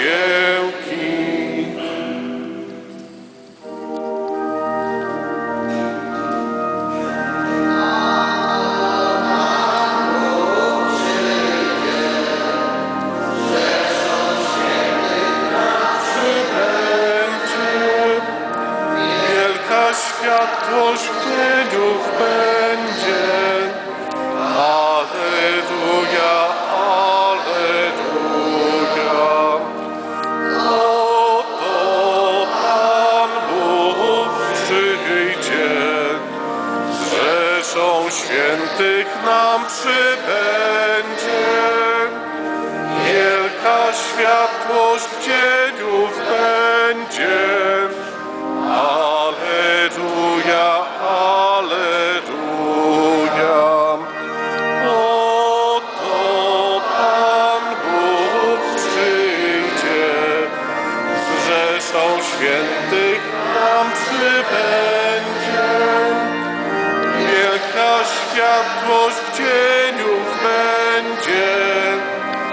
Angiełki. Przybędzie, Wielka światłość wtydów będzie. Świętych nam przybędzie. Wielka światłość w cieniu będzie. Alleluja, Alleluja. Oto Pan Bóg przyjdzie, z rzeszą świętych nam przybędzie. Światłość w cieniu